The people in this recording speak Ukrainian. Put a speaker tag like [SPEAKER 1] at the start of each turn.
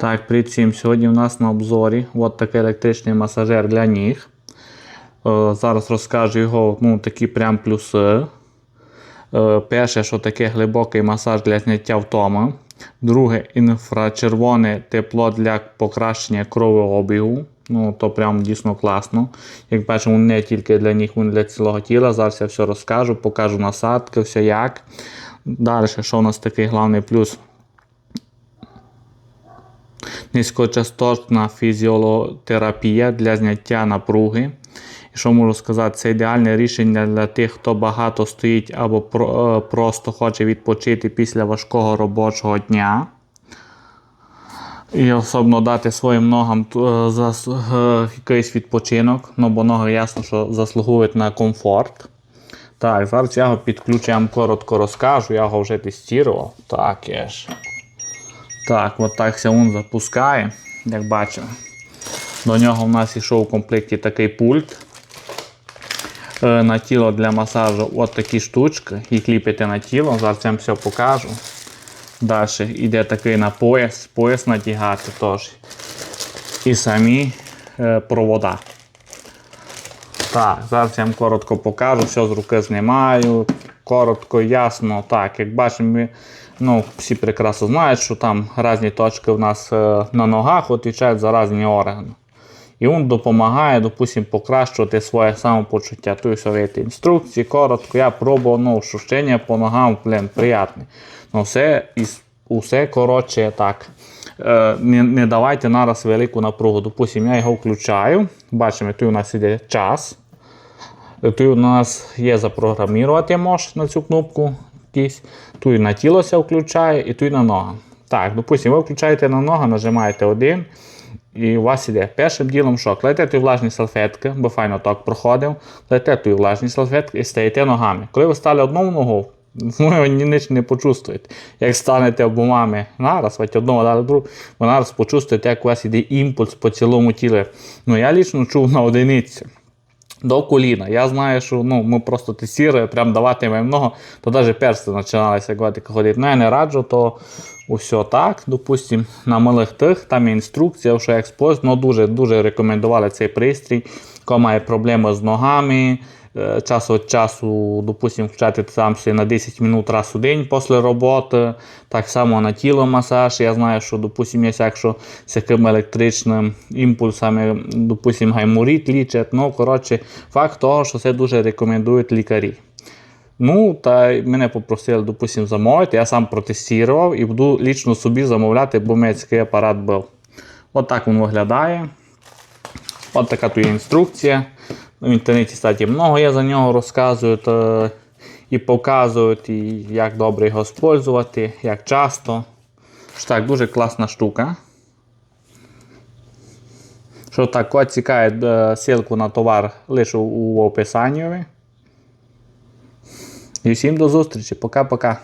[SPEAKER 1] Так, привіт всім. Сьогодні у нас на обзорі от такий електричний масажер для ніг. Е, зараз розкажу його ну, такі прям плюси. Е, перше, що таке глибокий масаж для зняття втоми. Друге, інфрачервоне тепло для покращення кровообігу. Ну, то прям дійсно класно. Як бачимо, не тільки для ніг, він для цілого тіла. Зараз я все розкажу, покажу насадки, все як. Далі, що у нас такий головний плюс? Низькочастотна фізіотерапія для зняття напруги. І що можу сказати, це ідеальне рішення для тих, хто багато стоїть або е, просто хоче відпочити після важкого робочого дня. І особливо дати своїм ногам е, е, якийсь відпочинок, ну бо ноги ясно, що заслуговують на комфорт. Так, зараз я його підключу, я вам коротко розкажу, я його вже тестував. Так, є ж. Так, от так він запускає, як бачимо. До нього в нас йшов у комплекті такий пульт. Е, На тіло для масажу от такі штучки. І кліпите на тіло. Зараз я вам все покажу. Далі йде такий на пояс, пояс натягати теж. І самі е, провода. Так, зараз я вам коротко покажу, все з руки знімаю. Коротко, ясно. Так, як бачимо, ну, всі прекрасно знають, що там різні точки у нас е, на ногах відповідають за різні органи. І він допомагає, допустим, покращувати своє самопочуття. Тут совєти інструкції, коротко. Я пробував, ну, ощущення по ногам, блин, приятне. Ну, все, усе коротше так. Е, не, не давайте нараз велику напругу. Допустим, я його включаю. Бачимо, тут у нас іде час. Тут у нас є запрограмувати можеш на цю кнопку. Тут і на тіло ся включає, і тут на ногу. Так, допустим, ви включаєте на ногу, нажимаєте один. І у вас іде першим ділом що? Кладете тут влажні салфетки, бо файно так проходив. Кладете тут влажні салфетки і стаєте ногами. Коли ви стали одну ногу, ви ні- ніч не почувствуєте. Як станете обома нараз, хоч одного дали другу, ви нараз почувствуєте, як у вас іде імпульс по цілому тілу. Ну я лічно чув на одиниці до коліна. Я знаю, що ну, ми просто тестували, прям давати їм много, то навіть перси починалися гвардіка ходити. Ну, я не раджу, то усе так. Допустим, на малих тих, там є інструкція, що експлойт, ну дуже дуже рекомендували цей пристрій, хто має проблеми з ногами. Е, Час від часу, допустим, включати сам на 10 минут раз у день після роботи. Так само на тіло масаж. Я знаю, що, допустим, є якщо з яким електричним імпульсами, допустим, гайморит лічать. Ну, коротше, факт того, що це дуже рекомендують лікарі. Ну, та мене попросили, допустим, замовити. Я сам протестував і буду лічно собі замовляти, бо такий апарат був. От так він виглядає. От така тут є інструкція. В інтернеті, кстати, много я за нього розказують і показують, і як добре його використовувати, як часто. Так, дуже класна штука. Що так, кого цікавить, е, ссылку на товар лишу у описанні. І всім до зустрічі. Пока-пока.